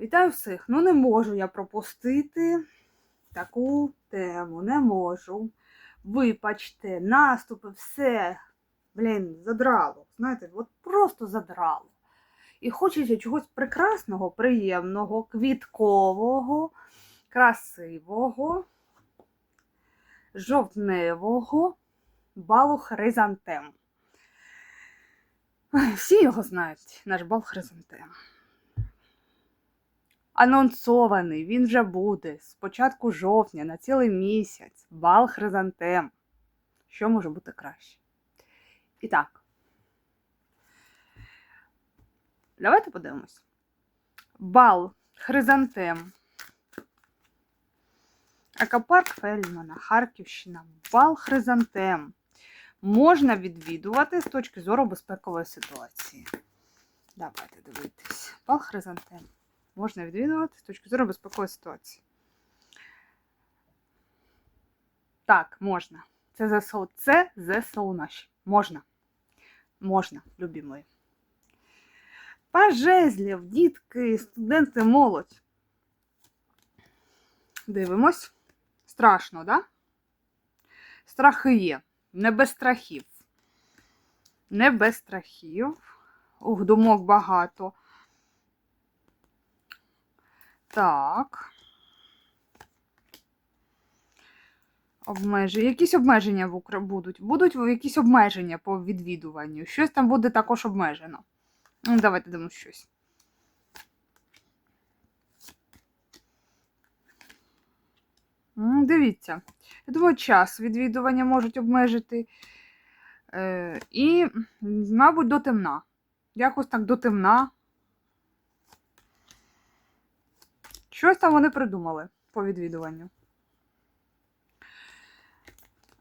Вітаю всіх! Ну не можу я пропустити таку тему, не можу. Вибачте, наступи, все, блін, задрало. Знаєте, от просто задрало. І хочеться чогось прекрасного, приємного, квіткового, красивого, жовтневого балу хризантем. Всі його знають, наш бал хризантем. Анонсований, він вже буде з початку жовтня на цілий місяць. Бал хризантем. Що може бути краще? І так. Давайте подивимось. Бал хризантем. Акапарк Фельдмана, Харківщина. Бал хризантем. Можна відвідувати з точки зору безпекової ситуації. Давайте дивитись. Бал хризантем можна відвідувати з точки зору безпекової ситуації. Так, можна. Це ЗСУ. Це ЗСУ наші. Можна. Можна, любі мої. Пажезлів, дітки, студенти, молодь. Дивимось. Страшно, да? Страхи є. Не без страхів. Не без страхів. Ух, думок багато. Так. Обмеження. Якісь обмеження будуть. Будуть якісь обмеження по відвідуванню. Щось там буде також обмежено. Ну, давайте дамо щось. Дивіться. Я думаю, час відвідування можуть обмежити. Е, і, мабуть, до темна. Якось так до темна. Щось там вони придумали по відвідуванню.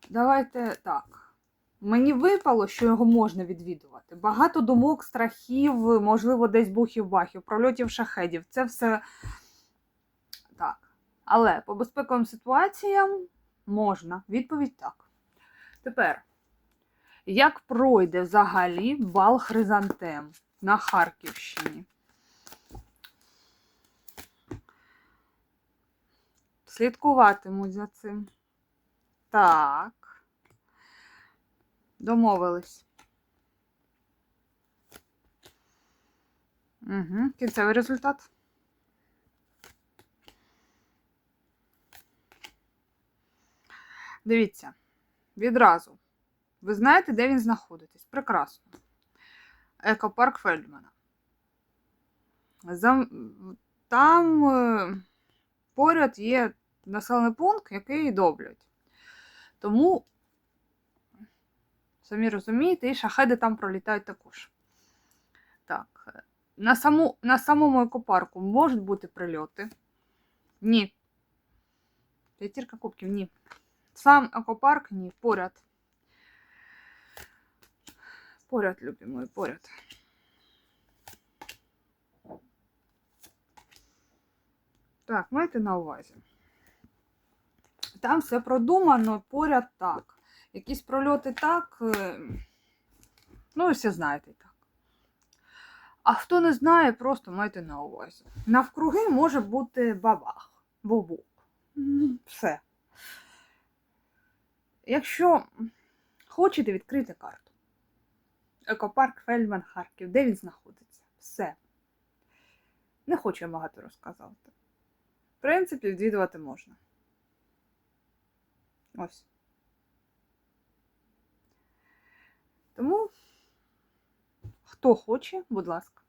Давайте так. Мені випало, що його можна відвідувати. Багато думок, страхів, можливо, десь бухів-бахів, прольотів шахедів. Це все так. Але по безпековим ситуаціям можна. Відповідь так. Тепер, як пройде взагалі бал Хризантем на Харківщині? Слідкуватимуть за цим. Так. Домовились. Угу. Кінцевий результат. Дивіться, відразу. Ви знаєте, де він знаходитесь? Прекрасно. Екопарк Фельдмана. Там е, поряд є населений пункт, який доблять. Тому, самі розумієте, і шахеди там пролітають також. Так, на, саму, на самому екопарку можуть бути прильоти? Ні. П'ятірка кубків, ні. Сам екопарк ні, поряд. Поряд, любі мої, поряд. Так, майте на увазі. Там все продумано, поряд так. Якісь прольоти так. е, Ну, ви все знаєте так. А хто не знає, просто майте на увазі. Навкруги може бути бабах, бобук. М, Все. Якщо хочете відкрити карту. Екопарк Фельдман Харків, де він знаходиться? Все. Не хочу я багато розказати. В принципі, відвідувати можна. Ось. Тому, хто хоче, будь ласка.